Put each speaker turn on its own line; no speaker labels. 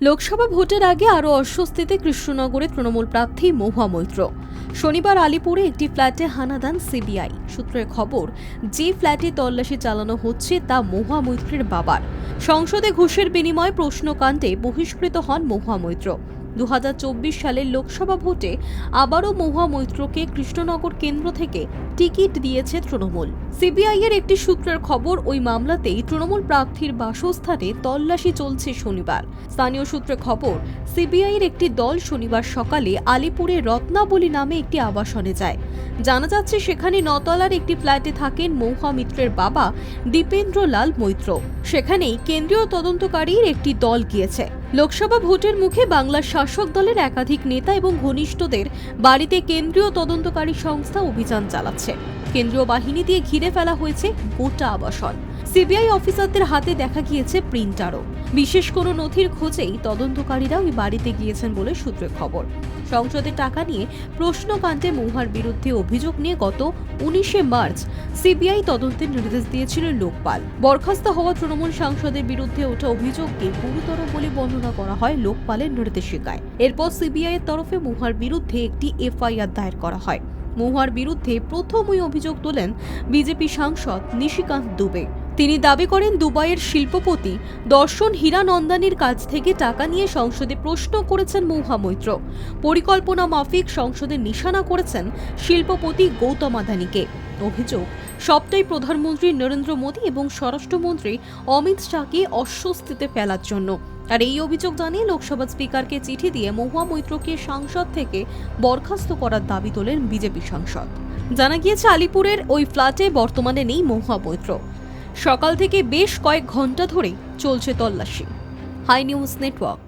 লোকসভা ভোটের আগে আরও অস্বস্তিতে কৃষ্ণনগরে তৃণমূল প্রার্থী মহুয়া মৈত্র। শনিবার আলিপুরে একটি ফ্ল্যাটে হানাদান সিবিআই। সূত্রের খবর, যে ফ্ল্যাটে তল্লাশি চালানো হচ্ছে তা মহুয়া মৈত্রের বাবার। সংসদে ঘুষের বিনিময়ে প্রশ্নকাণ্ডে বহিষ্কৃত হন মহুয়া মৈত্র। দু হাজার চব্বিশ সালের লোকসভা ভোটে আবারও মহুয়া মৈত্রকে কৃষ্ণনগর কেন্দ্র থেকে টিকিট দিয়েছে তৃণমূল। সিবিআই এর একটি সূত্রের খবর, ওই মামলাতেই তৃণমূল প্রার্থীর বাসস্থানে তল্লাশি চলছে শনিবার। স্থানীয় সূত্রে খবর সিবিআই এর একটি দল শনিবার সকালে আলিপুরে রত্নাবলী নামে একটি আবাসনে যায়। জানা যাচ্ছে, সেখানে নতলার একটি ফ্ল্যাটে থাকেন মহুয়া মিত্রের বাবা দীপেন্দ্র লাল মৈত্র। সেখানেই কেন্দ্রীয় তদন্তকারীর একটি দল গিয়েছে। লোকসভা ভোটের মুখে বাংলার শাসক দলের একাধিক নেতা এবং ঘনিষ্ঠদের বাড়িতে কেন্দ্রীয় তদন্তকারী সংস্থা অভিযান চালাচ্ছে। কেন্দ্রীয় বাহিনী দিয়ে ঘিরে ফেলা হয়েছে গোটা আবাসন। সিবিআই অফিসারদের হাতে দেখা গিয়েছে প্রিন্টারও। বিশেষ কোনো নথির খোঁজেই তদন্তকারীরা ওই বাড়িতে গিয়েছেন বলে সূত্রে খবর। সংসদে টাকা নিয়ে প্রশ্নকাণ্ডে মহুয়ার বিরুদ্ধে অভিযোগ নিয়ে গত উনিশে মার্চ সিবিআই তদন্তের নির্দেশ দিয়েছিল লোকপাল। বরখাস্ত হওয়া তৃণমূল সাংসদের বিরুদ্ধে ওঠা অভিযোগকে গুরুতর বলে বর্ণনা করা হয় লোকপালের নির্দেশিকায়। এরপর সিবিআই এর তরফে মহুয়ার বিরুদ্ধে একটি এফআইআর দায়ের করা হয়। মহুয়ার বিরুদ্ধে প্রথম ওই অভিযোগ তোলেন বিজেপি সাংসদ নিশিকান্ত দুবে। তিনি দাবি করেন দুবাইয়ের শিল্পপতি দর্শন হীরানন্দানির কাছ থেকে টাকা নিয়ে সংসদে প্রশ্ন করেছেন মহুয়া মৈত্র। পরিকল্পনা মাফিক সংসদে নিশানা করেছেন শিল্পপতি গৌতম আদানিকে। অভিযোগ, সবটাই প্রধানমন্ত্রী নরেন্দ্র মোদী এবং স্বরাষ্ট্রমন্ত্রী অমিত শাহকে অস্বস্তিতে ফেলার জন্য। আর এই অভিযোগ জানিয়ে লোকসভা স্পিকারকে চিঠি দিয়ে মহুয়া মৈত্রকে সাংসদ থেকে বরখাস্ত করার দাবি তোলেন বিজেপি সাংসদ। জানা গিয়েছে, আলিপুরের ওই ফ্ল্যাটে বর্তমানে নেই মহুয়া মৈত্র। সকাল থেকে বেশ কয়েক ঘণ্টা ধরে চলছে তল্লাশি। High news network.